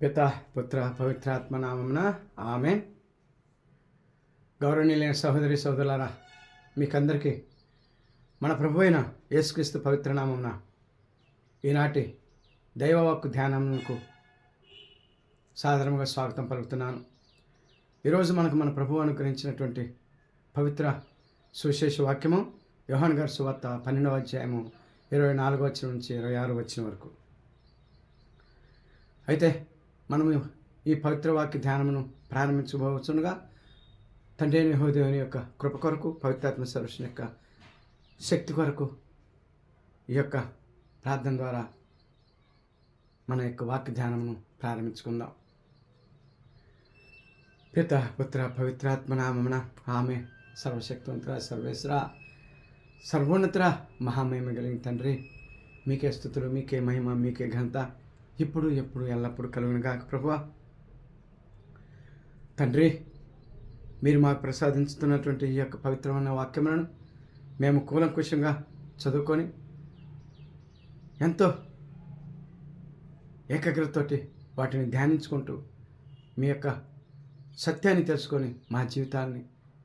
పిత పుత్ర పవిత్రాత్మ నామమున ఆమె గౌరవనీయులైన సహోదరి సోదరులారా మీకందరికీ మన ప్రభు అయిన యేసుక్రీస్తు పవిత్ర నామమున ఈనాటి దైవవాక్కు ధ్యానమునకు సాధారణంగా స్వాగతం పలుకుతున్నాను. ఈరోజు మనకు మన ప్రభు అనుగ్రహించినటువంటి పవిత్ర సువిశేష వాక్యము యోహాన్ గారి సువార్త పన్నెండవ అధ్యాయము ఇరవై నాలుగో వచ్చిన నుంచి ఇరవై ఆరు వచ్చిన వరకు. అయితే మనము ఈ పవిత్ర వాక్య ధ్యానమును ప్రారంభించబోతుండగా తండ్రి అయిన యెహోవాదేవుని యొక్క కృప కొరకు పవిత్రాత్మ సర్వషన్ యొక్క శక్తి కొరకు ఈ యొక్క ప్రార్థన ద్వారా మన యొక్క వాక్య ధ్యానమును ప్రారంభించుకుందాం. పిత పుత్ర పవిత్రాత్మ నామమున ఆమె సర్వశక్తివంతుర సర్వేశ్వర సర్వోన్నతుర మహామహిమ కలిగిన తండ్రి మీకే స్థుతులు మీకే మహిమ మీకే ఘనత ఇప్పుడు ఎప్పుడు ఎల్లప్పుడు కలుగును కాక ప్రభు తండ్రి మీరు మాకు ప్రసాదించుతున్నటువంటి ఈ యొక్క పవిత్రమైన వాక్యములను మేము కూలంకుషంగా చదువుకొని ఎంతో ఏకాగ్రతతోటి వాటిని ధ్యానించుకుంటూ మీ యొక్క సత్యాన్ని తెలుసుకొని మా జీవితాన్ని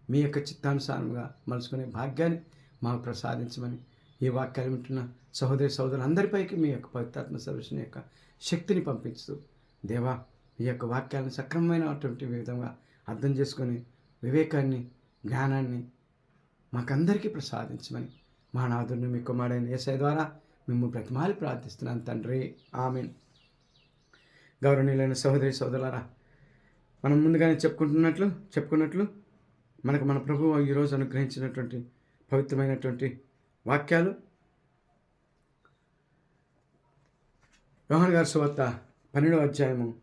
మీ యొక్క చిత్తానుసారంగా మలుచుకునే భాగ్యాన్ని మాకు ప్రసాదించమని ఈ వాక్యాలు వింటున్న సహోదరి సహోదరులందరిపైకి మీ యొక్క పవిత్రాత్మ సర్వీసుని యొక్క శక్తిని పంపించుతూ దేవా ఈ యొక్క వాక్యాలను సక్రమమైనటువంటి విధంగా అర్థం చేసుకొని వివేకాన్ని జ్ఞానాన్ని మాకందరికీ ప్రసాదించమని మా నాథుడిని మీ కుమారుడైన ఏసై ద్వారా మేము బ్రతిమాలి ప్రార్థిస్తున్నాను తండ్రి. ఆమెన్. గౌరవనీయులైన సహోదరి సోదరులారా మనం ముందుగానే చెప్పుకుంటున్నట్లు చెప్పుకున్నట్లు మనకు మన ప్రభువు ఈరోజు అనుగ్రహించినటువంటి పవిత్రమైనటువంటి వాక్యాలు యోహన్ గారి సువార్త పన్నెండవ అధ్యాయము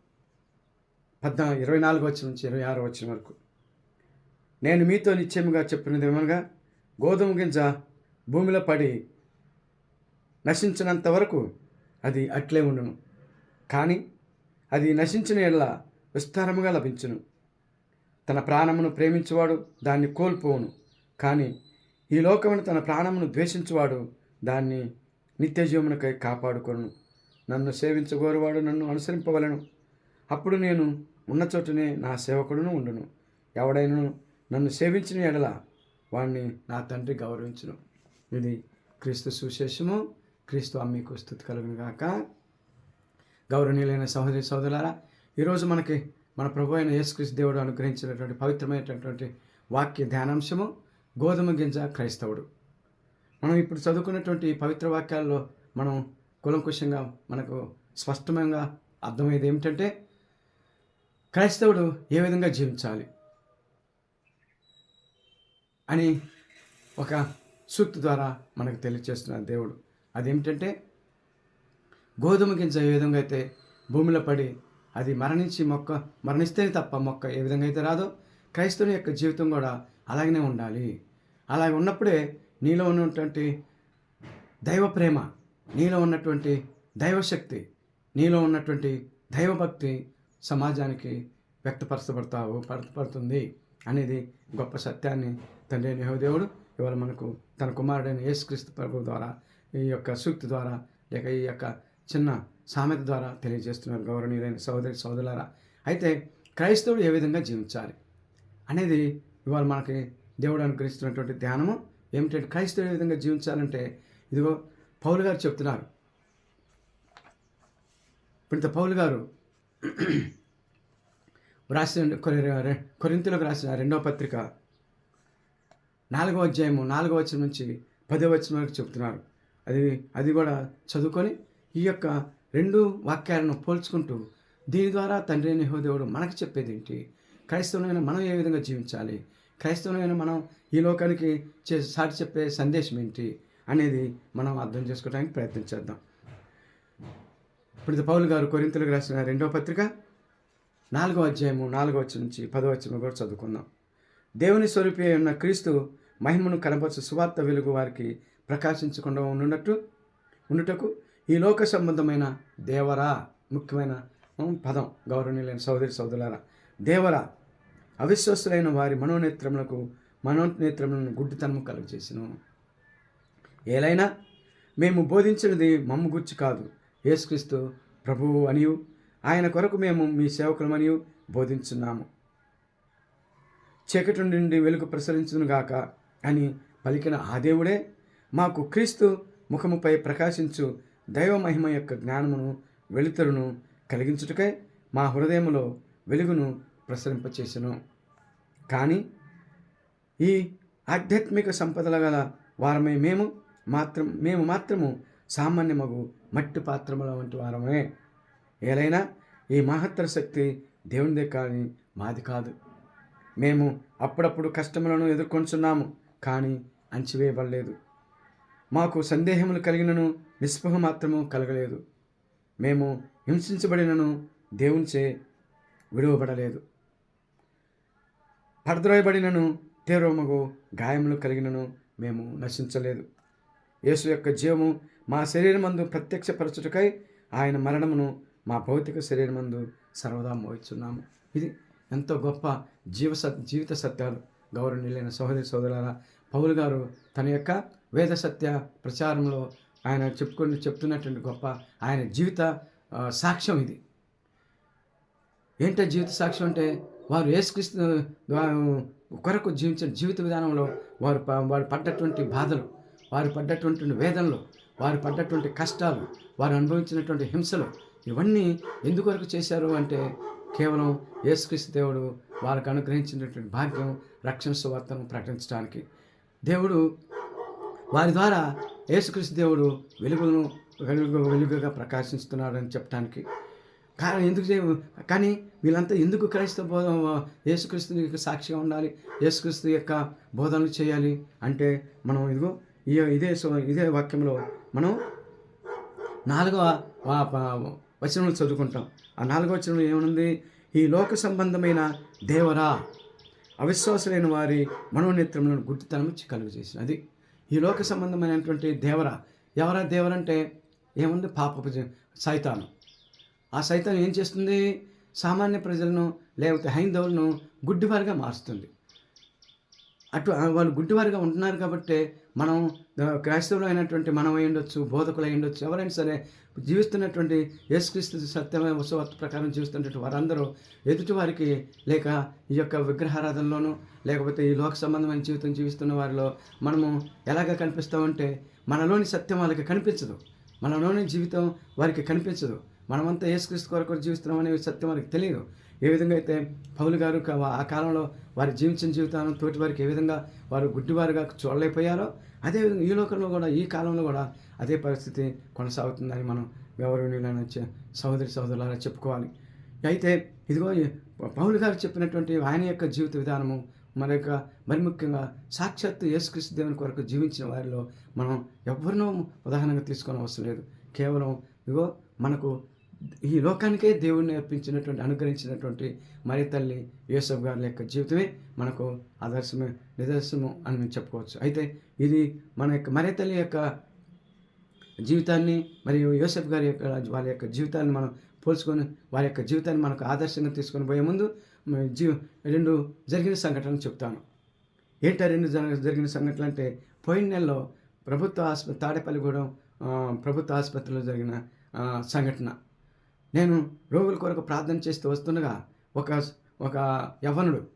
పద్నా ఇరవై నాలుగు వచ్చిన నుంచి ఇరవై ఆరు వచ్చిన వరకు. నేను మీతో నిశ్చయముగా చెప్పినది ఏమనగా గోధుమ గింజ భూమిలో పడి నశించినంత వరకు అది అట్లే ఉండును. కానీ అది నశించిన ఎడల విస్తారముగా లభించును. తన ప్రాణమును ప్రేమించువాడు దాన్ని కోల్పోవును. కానీ ఈ లోకమును తన ప్రాణమును ద్వేషించువాడు దాన్ని నిత్యజీవమునకై కాపాడుకొను నన్ను సేవించగోరువాడు నన్ను అనుసరింపవలను. అప్పుడు నేను ఉన్న చోటనే నా సేవకుడును ఉండును. ఎవడైనా నన్ను సేవించిన ఎడల వాణ్ణి నా తండ్రి గౌరవించును. ఇది క్రీస్తు సుశేషము క్రీస్తు అమ్మీకు స్థుతి కలుగును గాక. గౌరవనీయులైన సహోదరి సోదరులారా ఈరోజు మనకి మన ప్రభు అయిన యేసుక్రీస్తు దేవుడు అనుగ్రహించినటువంటి పవిత్రమైనటువంటి వాక్య ధ్యానాంశము గోధుమ గింజ క్రైస్తవుడు. మనం ఇప్పుడు చదువుకున్నటువంటి ఈ పవిత్ర వాక్యాల్లో మనం కులంకుశంగా మనకు స్పష్టంగా అర్థమయ్యేది ఏమిటంటే క్రైస్తవుడు ఏ విధంగా జీవించాలి అని ఒక సూక్తి ద్వారా మనకు తెలియచేస్తున్న దేవుడు. అదేమిటంటే గోధుమ గింజ ఏ విధంగా అయితే భూమిలో పడి అది మరణించి మొక్క మరణిస్తేనే తప్ప మొక్క ఏ విధంగా అయితే రాదో క్రైస్తవుని యొక్క జీవితం కూడా అలాగనే ఉండాలి. అలాగే ఉన్నప్పుడే నీలో ఉన్నటువంటి దైవ ప్రేమ నీలో ఉన్నటువంటి దైవశక్తి నీలో ఉన్నటువంటి దైవభక్తి సమాజానికి వ్యక్తపరచబడతావు పడుతుంది అనేది గొప్ప సత్యాన్ని తండ్రి అయిన ఇవాళ మనకు తన కుమారుడైన యేసుక్రీస్తు ప్రభు ద్వారా ఈ యొక్క సూక్తి ద్వారా లేక ఈ యొక్క చిన్న సామెత ద్వారా తెలియజేస్తున్నారు గౌరవనీయులైన సహోదరి సోదరులారా అయితే క్రైస్తవుడు ఏ విధంగా జీవించాలి అనేది ఇవాళ మనకి దేవుడు అనుగ్రహిస్తున్నటువంటి ధ్యానము. ఏమిటంటే క్రైస్తవుడు ఏ విధంగా జీవించాలంటే ఇదిగో పౌలు గారు చెప్తున్నారు. ఇప్పుడు పౌలు గారు రాసిన కొరింతలకు రాసిన రెండవ పత్రిక నాలుగవ అధ్యాయము నాలుగవ వచ్చిన నుంచి పదో వచ్చిన వరకు చెప్తున్నారు. అది అది కూడా చదువుకొని ఈ యొక్క రెండు వాక్యాలను పోల్చుకుంటూ దీని ద్వారా తండ్రి నిహోదేవుడు మనకు చెప్పేది ఏంటి? క్రైస్తవులైన మనం ఏ విధంగా జీవించాలి? క్రైస్తవులైన మనం ఈ లోకానికి చే సాటి చెప్పే సందేశం ఏంటి? అనేది మనం అర్థం చేసుకోవడానికి ప్రయత్నం చేద్దాం. ఇప్పుడు పౌలు గారు కొరింతలకు రాసిన రెండవ పత్రిక నాలుగో అధ్యాయము నాలుగో వచ్చి నుంచి పదో వచ్చిన కూడా చదువుకుందాం. దేవుని స్వరూపి ఉన్న క్రీస్తు మహిమను కనపరచు సువార్త వెలుగు వారికి ప్రకాశించకుండా ఉండునట్టు ఉండుటకు ఈ లోక సంబంధమైన దేవరా ముఖ్యమైన పదం గౌరవనీయులైన సోదరి సోదరులారా దేవరా అవిశ్వస్తులైన వారి మనోనేత్రములకు మనోనేత్రములను గుడ్డితనము కలుగజేసిను ఏలైనా మేము బోధించినది మమ్ము గుర్చి కాదు. యేసుక్రీస్తు ప్రభువు అనియు ఆయన కొరకు మేము మీ సేవకులమనియు బోధించున్నాము. చీకటి నుండి వెలుగు ప్రసరించును గాక అని పలికిన ఆ దేవుడే మాకు క్రీస్తు ముఖముపై ప్రకాశించు దైవ మహిమ యొక్క జ్ఞానమును వెలుతురును కలిగించుటకై మా హృదయములో వెలుగును ప్రసరింపచేసెను. కానీ ఈ ఆధ్యాత్మిక సంపదల గల వారమే మేము మాత్రం మేము మాత్రము సామాన్యమగు మట్టి పాత్రముల వంటి వారమే. ఏలైనా ఈ మహత్తర శక్తి దేవునిదే కానీ మాది కాదు. మేము అప్పుడప్పుడు కష్టములను ఎదుర్కొంటున్నాము కానీ అంచివేయబడలేదు. మాకు సందేహములు కలిగినను నిస్పృహ మాత్రము కలగలేదు. మేము హింసించబడినను దేవునిచే విడువబడలేదు. పడద్రోయబడినను తీవ్రమగు గాయములు కలిగినను మేము నశించలేదు. యేసు యొక్క జీవము మా శరీరమందు ప్రత్యక్షపరచుటకై ఆయన మరణమును మా భౌతిక శరీరమందు సర్వదా మోయిచున్నాము ఇది ఎంతో గొప్ప జీవ సత్ జీవిత సత్యాలు. గౌరవనీయులైన సహోదరి సోదరులారా పౌలు గారు తన యొక్క వేద సత్య ప్రచారంలో ఆయన చెప్పుకొని చెప్తున్నటువంటి గొప్ప ఆయన జీవిత సాక్ష్యం ఇది. ఏంటో జీవిత సాక్ష్యం అంటే వారు యేసుక్రీస్తు ద్వారా కొరకు జీవించిన జీవిత విధానంలో వారు వారు పడ్డటువంటి బాధలు. వారు పడ్డటువంటి వేదనలు వారు పడ్డటువంటి కష్టాలు వారు అనుభవించినటువంటి హింసలు ఇవన్నీ ఎందుకొరకు చేశారు అంటే కేవలం యేసుక్రీస్తు దేవుడు వారికి అనుగ్రహించినటువంటి భాగ్యం రక్షణ సువార్తను ప్రకటించడానికి. దేవుడు వారి ద్వారా యేసుక్రీస్తు దేవుడు వెలుగును వెలుగు వెలుగుగా ప్రకాశిస్తున్నాడని చెప్పడానికి కారణం ఎందుకు కానీ వీళ్ళంతా ఎందుకు క్రైస్తవ బోధ యేసుక్రీస్తు యొక్క సాక్షిగా ఉండాలి యేసుక్రీస్తు యొక్క బోధనలు చేయాలి అంటే మనం ఇదిగో ఇదే సో- ఇదే వాక్యంలో మనం నాలుగవ వా- చదువుకుంటాం. ఆ నాలుగవ వచనంలో ఏమనుంది ఈ లోక సంబంధమైన దేవరా అవిశ్వాసులైన వారి మనోనేత్రములను గుడ్డితనం కలుగు చేసిన. అది ఈ లోక సంబంధమైనటువంటి దేవర. ఎవరా దేవరంటే ఏముంది? పాపపు సైతాను. ఆ సైతాన్ ఏం చేస్తుంది? సామాన్య ప్రజలను లేకపోతే హైందవులను గుడ్డివారిగా మారుస్తుంది. అటు వాళ్ళు గుడ్డివారిగా ఉంటున్నారు కాబట్టి మనం క్రైస్తవులు అయినటువంటి మనం అయి ఉండొచ్చు బోధకులు అయి ఉండొచ్చు ఎవరైనా సరే జీవిస్తున్నటువంటి యేసుక్రీస్తు సత్యమైన ఉత్సవార్త ప్రకారం జీవిస్తున్నటువంటి వారందరూ ఎదుటి వారికి లేక ఈ యొక్క విగ్రహారాధనలోనూ లేకపోతే ఈ లోక సంబంధమైన జీవితం జీవిస్తున్న వారిలో మనము ఎలాగ కనిపిస్తామంటే మనలోని సత్యం వాళ్ళకి కనిపించదు. మనలోని జీవితం వారికి కనిపించదు. మనమంతా యేసుక్రీస్తు కొరకు జీవిస్తున్నాం అనే సత్యం వారికి తెలియదు. ఏ విధంగా అయితే పౌలు గారు ఆ కాలంలో వారు జీవించిన జీవితాలను తోటి వారికి ఏ విధంగా వారు గుడ్డివారుగా చూడలేకపోయారో అదేవిధంగా ఈ లోకంలో కూడా ఈ కాలంలో కూడా అదే పరిస్థితి కొనసాగుతుందని మనం గౌరవనీయులైన సహోదరి సహోదరులారా చెప్పుకోవాలి. అయితే ఇదిగో ఈ పౌలు గారు చెప్పినటువంటి ఆయన యొక్క జీవిత విధానము మన యొక్క మరి ముఖ్యంగా సాక్షాత్తు యేసుక్రీస్తు దేవుని కొరకు జీవించిన వారిలో మనం ఎవరినో ఉదాహరణగా తీసుకొని అవసరం లేదు. కేవలం ఇగో మనకు ఈ లోకానికే దేవుణ్ణి అర్పించినటువంటి అనుగ్రహించినటువంటి మరి తల్లి యూసఫ్ గారి యొక్క జీవితమే మనకు ఆదర్శమే నిదర్శనము అని మేము చెప్పుకోవచ్చు. అయితే ఇది మన యొక్క మరి తల్లి యొక్క జీవితాన్ని మరియు యూసఫ్ గారి యొక్క వారి యొక్క జీవితాన్ని మనం పోల్చుకొని వారి యొక్క జీవితాన్ని మనకు ఆదర్శంగా తీసుకొని పోయే ముందు జీవ రెండు జరిగిన సంఘటనలు చెప్తాను. ఏంటో రెండు జరిగిన సంఘటనలు అంటే పోయిన నెలలో ప్రభుత్వ ఆసుపత్రి తాడేపల్లిగూడెం ప్రభుత్వ ఆసుపత్రిలో జరిగిన సంఘటన. నేను రోగుల కొరకు ప్రార్థన చేస్తూ వస్తుండగా ఒక ఒక యవ్వనుడు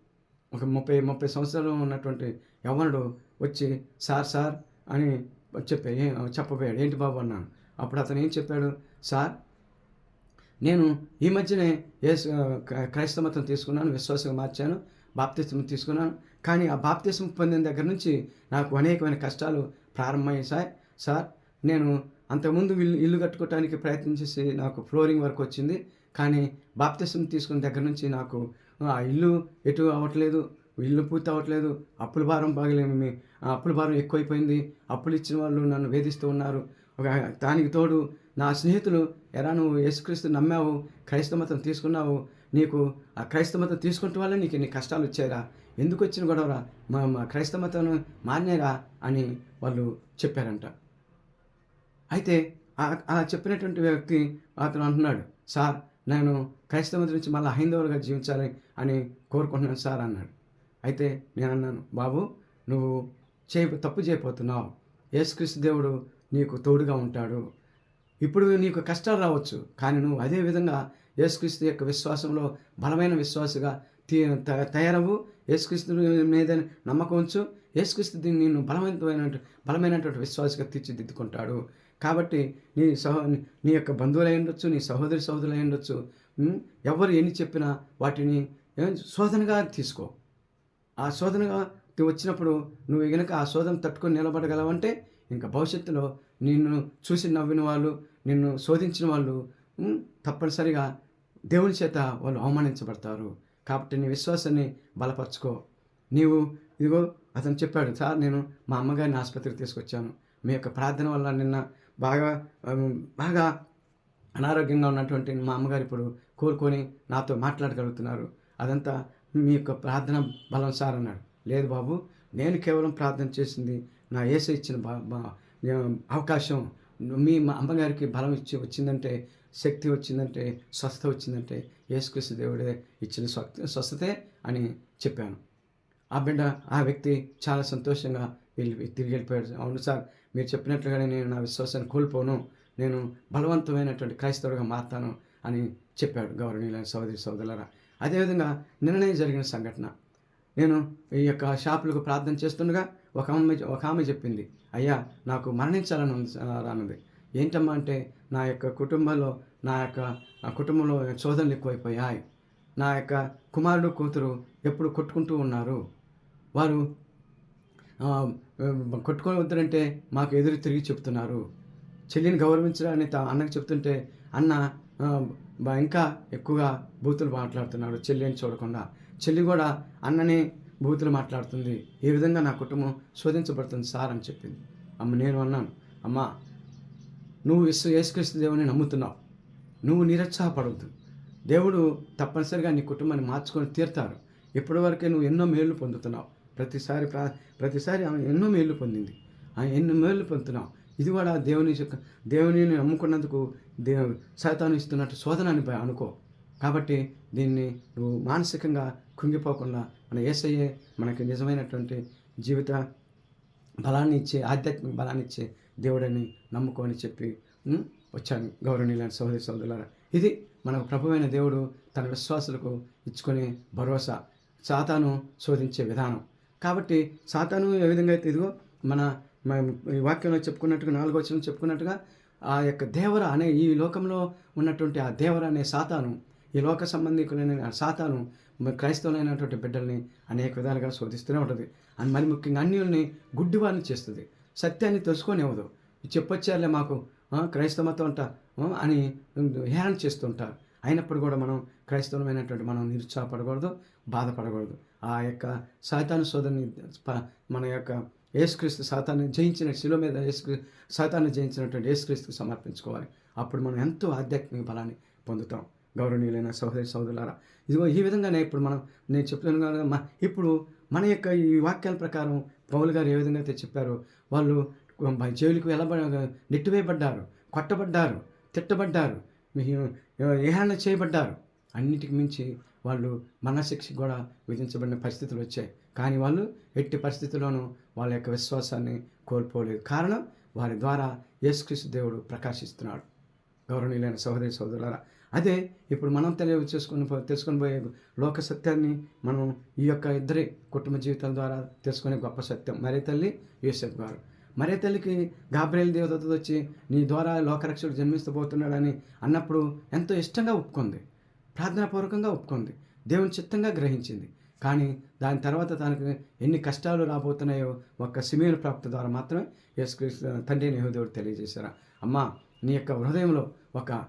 ఒక ముప్పై ముప్పై సంవత్సరాలు ఉన్నటువంటి యవ్వనుడు వచ్చి సార్ సార్ అని చెప్పే చెప్పబోయాడు. ఏంటి బాబు అన్నాను. అప్పుడు అతను ఏం చెప్పాడు? సార్ నేను ఈ మధ్యనే ఏ క్రైస్తవ మతం తీసుకున్నాను విశ్వాసంగా మార్చాను బాప్తిసం తీసుకున్నాను. కానీ ఆ బాప్తిసం పొందిన దగ్గర నుంచి నాకు అనేకమైన కష్టాలు ప్రారంభమయ్యాయి. సార్ సార్ నేను అంతకుముందు ఇల్లు ఇల్లు కట్టుకోవటానికి ప్రయత్నం చేసి నాకు ఫ్లోరింగ్ వర్క్ వచ్చింది. కానీ బాప్తిసం తీసుకున్న దగ్గర నుంచి నాకు ఆ ఇల్లు ఎటు అవ్వట్లేదు ఇల్లు పూర్తి అవ్వట్లేదు అప్పుల భారం బాగలేమి ఆ అప్పుల భారం ఎక్కువైపోయింది అప్పులు ఇచ్చిన వాళ్ళు నన్ను వేధిస్తూ ఉన్నారు. ఒక దానికి తోడు నా స్నేహితులు ఎరా నువ్వు యేసుక్రీస్తు నమ్మావు క్రైస్తవ మతం తీసుకున్నావు నీకు ఆ క్రైస్తవ మతం తీసుకుంటే వల్ల నీకు ఎన్ని కష్టాలు వచ్చాయిరా ఎందుకు వచ్చిన గొడవరా మా మా క్రైస్తవ మతం మానేరా అని వాళ్ళు చెప్పారంట. అయితే ఆ- అలా చెప్పినటువంటి వ్యక్తి అతను అంటున్నాడు సార్ నేను క్రైస్తవ నుంచి మళ్ళీ హైందవులుగా జీవించాలి అని కోరుకుంటున్నాను సార్ అన్నాడు. అయితే నేను అన్నాను బాబు నువ్వు చేయ తప్పు చేయబోతున్నావు. యేసుక్రీస్తు దేవుడు నీకు తోడుగా ఉంటాడు. ఇప్పుడు నీకు కష్టాలు రావచ్చు కానీ నువ్వు అదే విధంగా యేసుక్రీస్తు యొక్క విశ్వాసంలో బలమైన విశ్వాసగా తీ తయారవు యేసుక్రీస్తు మీద నమ్మకం ఉంచు. యేసుక్రీస్తు దీన్ని నిన్ను బలవంతమైన బలమైనటువంటి విశ్వాసగా తీర్చిదిద్దుకుంటాడు. కాబట్టి నీ సహో నీ యొక్క బంధువులు ఉండొచ్చు నీ సహోదరి సహోదరులై ఉండొచ్చు ఎవరు ఎన్ని చెప్పినా వాటిని శోధనగా తీసుకో. ఆ శోధనగా వచ్చినప్పుడు నువ్వు గనక ఆ శోధన తట్టుకొని నిలబడగలవంటే ఇంకా భవిష్యత్తులో నిన్ను చూసి నవ్విన వాళ్ళు నిన్ను శోధించిన వాళ్ళు తప్పనిసరిగా దేవుని చేత వాళ్ళు అవమానించబడతారు. కాబట్టి నీ విశ్వాసాన్ని బలపరచుకో. నీవు ఇదిగో అతను చెప్పాడు సార్ నేను మా అమ్మగారిని ఆసుపత్రికి తీసుకొచ్చాను. మీ యొక్క ప్రార్థన వల్ల నిన్న బాగా బాగా అనారోగ్యంగా ఉన్నటువంటి మా అమ్మగారు ఇప్పుడు కోలుకొని నాతో మాట్లాడగలుగుతున్నారు. అదంతా మీ యొక్క ప్రార్థన బలం సార్ అన్నాడు. లేదు బాబు నేను కేవలం ప్రార్థన చేసింది నా ఏస ఇచ్చిన బా అవకాశం. మీ మా అమ్మగారికి బలం ఇచ్చి వచ్చిందంటే శక్తి వచ్చిందంటే స్వస్థత వచ్చిందంటే యేసుక్రీస్తు దేవుడే ఇచ్చిన స్వస్థతే అని చెప్పాను. ఆ బిడ్డ ఆ వ్యక్తి చాలా సంతోషంగా వెళ్ళి తిరిగి వెళ్ళిపోయాడు. అవును సార్ మీరు చెప్పినట్లుగానే నేను నా విశ్వాసాన్ని కోల్పోను నేను బలవంతమైనటువంటి క్రైస్తవుడిగా మారుతాను అని చెప్పాడు గౌరవనీయులైన సోదరి సోదరులరా అదేవిధంగా నిన్ననే జరిగిన సంఘటన. నేను ఈ యొక్క షాపులకు ప్రార్థన చేస్తుండగా ఒక ఆమె ఒక ఆమె చెప్పింది అయ్యా నాకు మరణించాలని ఉంది అన్నది ఏంటమ్మా అంటే నా యొక్క కుటుంబంలో నా యొక్క కుటుంబంలో సోదరులు ఎక్కువైపోయాయి. నా యొక్క కుమారుడు కూతురు ఎప్పుడు కొట్టుకుంటూ ఉన్నారు. వారు కొట్టుకొని వద్దంటే మాకు ఎదురు తిరిగి చెప్తున్నారు. చెల్లిని గౌరవించడానికి తా అన్నకు చెప్తుంటే అన్న ఇంకా ఎక్కువగా బూతులు మాట్లాడుతున్నాడు చెల్లిని చూడకుండా. చెల్లి కూడా అన్నని బూతులు మాట్లాడుతుంది. ఈ విధంగా నా కుటుంబం శోధించబడుతుంది సార్ అని చెప్పింది. అమ్మ నేను అన్నాను. అమ్మా నువ్వు విశ్వ యేసుక్రీస్తు దేవుని నమ్ముతున్నావు. నువ్వు నిరుత్సాహపడవద్దు. దేవుడు తప్పనిసరిగా నీ కుటుంబాన్ని మార్చుకొని తీరుతారు ఇప్పటివరకే నువ్వు ఎన్నో మేళ్ళు పొందుతున్నావు. ప్రతిసారి ప్రా ప్రతిసారి ఆమె ఎన్నో మేలు పొందింది. ఆమె ఎన్నో మేలు పొందుతున్నావు ఇది కూడా దేవుని దేవుని నమ్ముకున్నందుకు దే శాతాను ఇస్తున్నట్టు శోధన అని అనుకో. కాబట్టి దీన్ని నువ్వు మానసికంగా కుంగిపోకుండా మన ఏసయ్యే మనకి నిజమైనటువంటి జీవిత బలాన్ని ఇచ్చే ఆధ్యాత్మిక బలాన్ని ఇచ్చే దేవుడని నమ్ముకొని చెప్పి వచ్చాను. గౌరవనీయులైన సహోదరి సోదరులారా ఇది మనకు ప్రభువైన దేవుడు తన విశ్వాసులకు ఇచ్చుకునే భరోసా. సాతాను శోధించే విధానం. కాబట్టి సాతాను ఏ విధంగా అయితే ఇదిగో మన ఈ వాక్యంలో చెప్పుకున్నట్టుగా నాలుగో వచ్చిన చెప్పుకున్నట్టుగా ఆ యొక్క దేవర అనే ఈ లోకంలో ఉన్నటువంటి ఆ దేవర అనే సాతాను ఈ లోక సంబంధికులైన ఆ సాతాను క్రైస్తవులైనటువంటి బిడ్డల్ని అనేక విధాలుగా శోధిస్తూనే ఉంటుంది. అని మరి ముఖ్యంగా అన్యుల్ని గుడ్డివారిని చేస్తుంది. సత్యాన్ని తెలుసుకోనివ్వదు చెప్పొచ్చారులే మాకు క్రైస్తవ మతం అంట అని హేరణ చేస్తుంటారు అయినప్పుడు కూడా మనం క్రైస్తవమైనటువంటి మనం నిరుత్సాహపడకూడదు బాధపడకూడదు. ఆ యొక్క సాతాను సోదరిని మన యొక్క యేసుక్రీస్తు సాతాన్ని జయించిన శిలో మీద యేసుక్రీ సాతాన్ని జయించినటువంటి యేసుక్రీస్తుకు సమర్పించుకోవాలి. అప్పుడు మనం ఎంతో ఆధ్యాత్మిక బలాన్ని పొందుతాం. గౌరవనీయులైన సహోదరి సోదరులారా ఇదిగో ఈ విధంగానే ఇప్పుడు మనం నేను చెప్తున్నాను ఇప్పుడు మన యొక్క ఈ వాక్యాల ప్రకారం పౌలు గారు ఏ విధంగా అయితే చెప్పారో వాళ్ళు జైలుకు వెళ్ళబ నెట్టివేయబడ్డారు కొట్టబడ్డారు తిట్టబడ్డారు మీ- ఏహరణ చేయబడ్డారు అన్నిటికి మించి వాళ్ళు మరణశిక్ష కూడా విధించబడిన పరిస్థితులు వచ్చాయి. కానీ వాళ్ళు ఎట్టి పరిస్థితుల్లోనూ వాళ్ళ యొక్క విశ్వాసాన్ని కోల్పోలేదు. కారణం వారి ద్వారా యేసుక్రీస్తు దేవుడు ప్రకాశిస్తున్నాడు. గౌరవనీయులైన సహోదరి సోదరులారా అదే ఇప్పుడు మనం తెలియ చేసుకుని పో- తెలుసుకొని పోయే లోక సత్యాన్ని మనం ఈ యొక్క ఇద్దరి కుటుంబ జీవితాల ద్వారా తెలుసుకునే గొప్ప సత్యం మరే తల్లి యూసెఫ్ గారు. మరే తల్లికి గాబ్రేల్ దేవత వచ్చి నీ ద్వారా లోకరక్షకుడు జన్మిస్తూ పోతున్నాడని అన్నప్పుడు ఎంతో ఇష్టంగా ఒప్పుకుంది. ప్రార్థనాపూర్వకంగా ఒప్పుకుంది. దేవుని చిత్తంగా గ్రహించింది. కానీ దాని తర్వాత తనకు ఎన్ని కష్టాలు రాబోతున్నాయో ఒక్క సిమేను ప్రాప్తి ద్వారా మాత్రమే యేసుక్రీస్తు తండ్రి యెహోదేవుడు తెలియజేశారా. అమ్మా నీ యొక్క హృదయంలో ఒక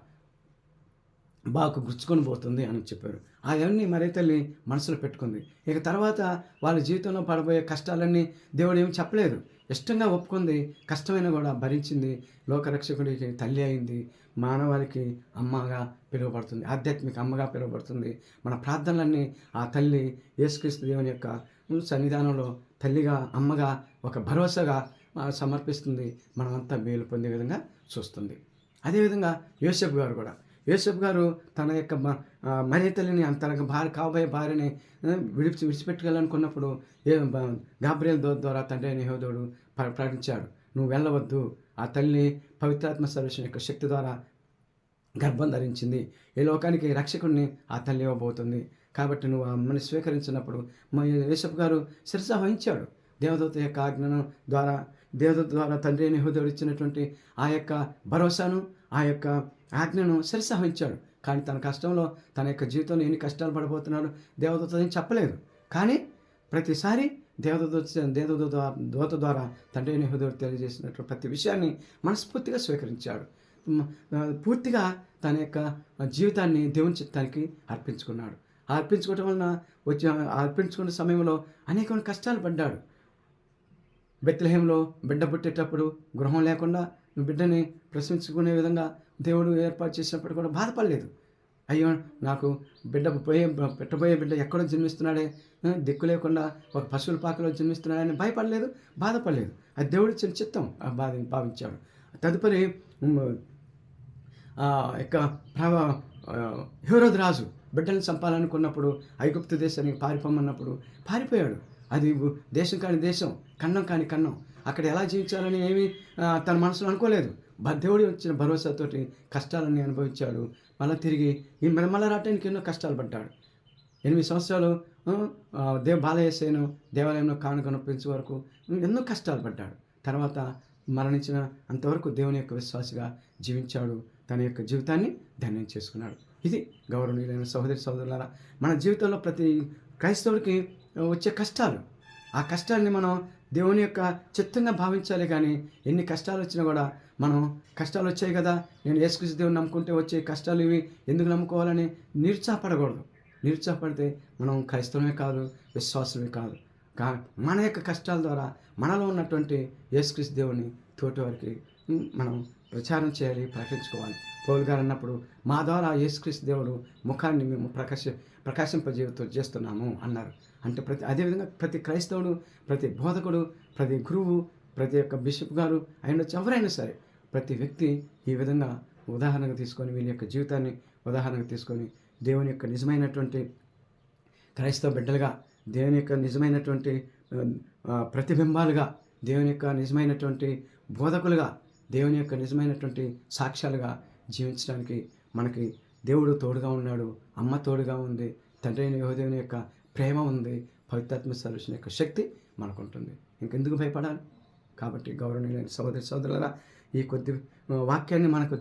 బాకు గుచ్చుకొని పోతుంది అని చెప్పారు. అవన్నీ మరే తల్లి మనసులో పెట్టుకుంది. ఇక తర్వాత వాళ్ళ జీవితంలో పడబోయే కష్టాలన్నీ దేవుడు ఏమి చెప్పలేదు. ఇష్టంగా ఒప్పుకుంది. కష్టమైన కూడా భరించింది. లోకరక్షకుడికి తల్లి అయింది. మానవాళికి అమ్మగా పిలువబడుతుంది. ఆధ్యాత్మిక అమ్మగా పిలువబడుతుంది. మన ప్రార్థనలన్నీ ఆ తల్లి యేసుక్రీస్తు దేవుని యొక్క సన్నిధానంలో తల్లిగా అమ్మగా ఒక భరోసాగా సమర్పిస్తుంది. మనమంతా మేలు పొందే విధంగా చూస్తుంది. అదేవిధంగా యోసెఫ్ గారు కూడా యోసెఫ్ గారు తన యొక్క మ- తల్లిని తన తనకు భార్య కాబోయే భార్యని విడిచి విడిచిపెట్టుకెళ్ళాలనుకున్నప్పుడు ఏ గాబ్రియల్ దో ద్వారా తండ్రి అయిన యెహోవాడు ప్రకటించాడు. నువ్వు వెళ్ళవద్దు. ఆ తల్లిని పవిత్రాత్మ సర్వేషన్ యొక్క శక్తి ద్వారా గర్భం ధరించింది. ఈ లోకానికి రక్షకుడిని ఆ తల్లి ఇవ్వబోతుంది. కాబట్టి నువ్వు ఆ అమ్మని స్వీకరించినప్పుడు మా యేసప్ గారు శిరస వహించాడు. దేవదూత యొక్క ఆజ్ఞను ద్వారా దేవదూత ద్వారా తండ్రి అని యెహోవాడు ఇచ్చినటువంటి ఆ యొక్క భరోసాను ఆ యొక్క ఆజ్ఞను శిరస కానీ తన కష్టంలో తన యొక్క జీవితంలో ఎన్ని కష్టాలు పడబోతున్నాడు దేవదూత అని చెప్పలేదు. కానీ ప్రతిసారి దేవదూత దేవదూత దూత ద్వారా తండ్రి అయిన తెలియజేసినట్టు ప్రతి విషయాన్ని మనస్ఫూర్తిగా స్వీకరించాడు. పూర్తిగా తన యొక్క జీవితాన్ని దేవుని చిత్తానికి అర్పించుకున్నాడు. అర్పించుకోవటం వలన వచ్చి అర్పించుకున్న సమయంలో అనేకమైన కష్టాలు పడ్డాడు. బెత్లహేంలో బిడ్డ పుట్టేటప్పుడు గృహం లేకుండా బిడ్డని ప్రశ్నించుకునే విధంగా దేవుడు ఏర్పాటు చేసినప్పుడు కూడా బాధపడలేదు. అయ్యో నాకు బిడ్డ పోయే పెట్టబోయే బిడ్డ ఎక్కడో జన్మిస్తున్నాడే? దిక్కు లేకుండా ఒక పశువుల పాకలో జన్మిస్తున్నాడని భయపడలేదు బాధపడలేదు. అది దేవుడు ఇచ్చిన చిత్తం ఆ బాధ భావించాడు. తదుపరి యొక్క ప్రభ హీరోద్ రాజు బిడ్డను చంపాలనుకున్నప్పుడు ఐగుప్తు దేశానికి పారిపోమన్నప్పుడు పారిపోయాడు. అది దేశం కాని దేశం కన్నం కాని కన్నం అక్కడ ఎలా జీవించాలని ఏమీ తన మనసులో అనుకోలేదు. దేవుడి వచ్చిన భరోసాతోటి కష్టాలన్నీ అనుభవించాడు. మళ్ళీ తిరిగి ఈ మళ్ళీ మళ్ళీ రావటానికి ఎన్నో కష్టాలు పడ్డాడు. ఎనిమిది సంవత్సరాలు దేవ బాలయేసేను దేవాలయంలో కానుకను పెంచే వరకు ఎన్నో కష్టాలు పడ్డాడు. తర్వాత మరణించిన అంతవరకు దేవుని యొక్క విశ్వాసగా జీవించాడు. తన యొక్క జీవితాన్ని ధన్యం చేసుకున్నాడు. ఇది గౌరవనీయులైన సహోదరి సహోదరులారా మన జీవితంలో ప్రతి క్రైస్తవుడికి వచ్చే కష్టాలు. ఆ కష్టాన్ని మనం దేవుని యొక్క చిత్తంగా భావించాలి కానీ ఎన్ని కష్టాలు వచ్చినా కూడా మనం కష్టాలు వచ్చాయి కదా. నేను యేసుక్రీస్తు దేవుని నమ్ముకుంటే వచ్చే కష్టాలు ఇవి ఎందుకు నమ్ముకోవాలని నిరుత్సాహపడకూడదు. నిరుత్సాహపడితే మనం క్రైస్తవమే కాదు విశ్వాసమే కాదు. కా మన యొక్క కష్టాల ద్వారా మనలో ఉన్నటువంటి యేసుకృష్ణ దేవుని తోటి వారికి మనం ప్రచారం చేయాలి ప్రకటించుకోవాలి. పౌలు గారు అన్నప్పుడు మా ద్వారా యేసుక్రీస్తు దేవుడు ముఖాన్ని మేము ప్రకాశ ప్రకాశింపజేస్తూ చేస్తున్నాము అన్నారు. అంటే ప్రతి అదేవిధంగా ప్రతి క్రైస్తవుడు ప్రతి బోధకుడు ప్రతి గురువు ప్రతి ఒక్క బిషప్ గారు ఆయన ఎవరైనా సరే ప్రతి వ్యక్తి ఈ విధంగా ఉదాహరణగా తీసుకొని వీళ్ళ యొక్క జీవితాన్ని ఉదాహరణగా తీసుకొని దేవుని యొక్క నిజమైనటువంటి క్రైస్తవ బిడ్డలుగా దేవుని యొక్క నిజమైనటువంటి ప్రతిబింబాలుగా దేవుని యొక్క నిజమైనటువంటి బోధకులుగా దేవుని యొక్క నిజమైనటువంటి సాక్ష్యాలుగా జీవించడానికి మనకి దేవుడు తోడుగా ఉన్నాడు అమ్మ తోడుగా ఉంది తండ్రి అయిన యెహోదేవుని యొక్క ప్రేమ ఉంది పవిత్రాత్మ సర్వేషన్ యొక్క శక్తి మనకు ఉంటుంది ఇంకెందుకు భయపడాలి? కాబట్టి గౌరవనీయులైన సోదరి సోదరులరా ఈ కొద్ది వాక్యాన్ని మనకు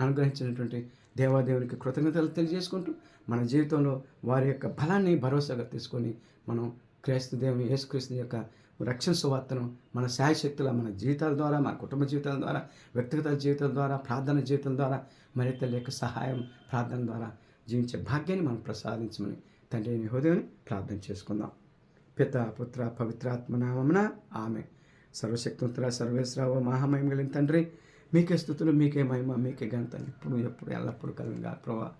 అనుగ్రహించినటువంటి దేవాదేవునికి కృతజ్ఞతలు తెలియజేసుకుంటూ మన జీవితంలో వారి యొక్క బలాన్ని భరోసాగా తీసుకొని మనం క్రైస్తవ దేవుని యేసుక్రీస్తు యొక్క రక్షణ సువార్తను మన శాయశక్తుల మన జీవితాల ద్వారా మన కుటుంబ జీవితాల ద్వారా వ్యక్తిగత జీవితాల ద్వారా ప్రార్థన జీవితం ద్వారా మరి తల్లి యొక్క సహాయం ప్రార్థన ద్వారా జీవించే భాగ్యాన్ని మనం ప్రసాదించమని తండ్రి అయిన హృదయాన్ని ప్రార్థన చేసుకుందాం. పిత పుత్ర పవిత్రాత్మనామమున ఆమె సర్వశక్తుల సర్వేశ్వరావు మహామయం కలిగిన తండ్రి మీకే స్థుతులు మీకే మహిమ మీకే ఘనత ఇప్పుడు ఎప్పుడు ఎల్లప్పుడు కలిగిన ప్రభా.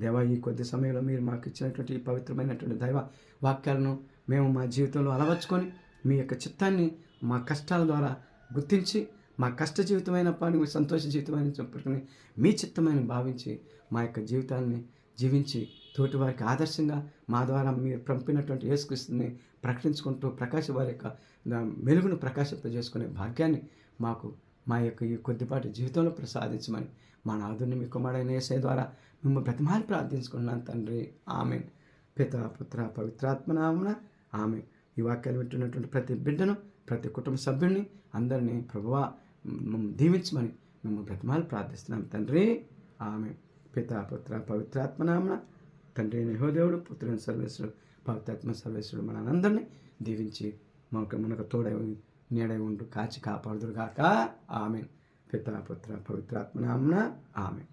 దేవ ఈ కొద్ది సమయంలో మీరు మాకు ఇచ్చినటువంటి ఈ పవిత్రమైనటువంటి దైవ వాక్యాలను మేము మా జీవితంలో అలవర్చుకొని మీ యొక్క చిత్తాన్ని మా కష్టాల ద్వారా గుర్తించి మా కష్ట జీవితమైన పని సంతోష జీవితమైన చెప్పుకొని మీ చిత్తమైన భావించి మా యొక్క జీవితాన్ని జీవించి తోటి వారికి ఆదర్శంగా మా ద్వారా మీరు పంపినటువంటి యేసుక్రీస్తుని ప్రకటించుకుంటూ ప్రకాశ వారి యొక్క దా- వెలుగును ప్రకాశింపజేసుకునే భాగ్యాన్ని మాకు మా యొక్క ఈ కొద్దిపాటి జీవితంలో ప్రసాదించమని మా నాదుని మీ కుమారుడైన ఏసై ద్వారా మిమ్మల్ని ప్రతిమారి ప్రార్థించుకున్నాను తండ్రి. ఆమె పిత పుత్ర పవిత్రాత్మనామన ఆమె ఈ వాక్యాలు వింటున్నటువంటి ప్రతి బిడ్డను ప్రతి కుటుంబ సభ్యుడిని అందరినీ ప్రభువా మమ్మల్ని దీవించమని మిమ్మల్ని ప్రతిమాలు ప్రార్థిస్తున్నాం తండ్రి. ఆమె పిత పుత్ర పవిత్రాత్మనామన తండ్రి అయిన యహోదేవుడు పుత్రుని సర్వేశ్వరుడు పవిత్రాత్మ సర్వేశ్వరుడు మనందరినీ దీవించి మనకు మనకు తోడై నీడై ఉండు కాచి కాపాడుదురుగాక ఆమె పిత పుత్ర పవిత్రాత్మనామన ఆమె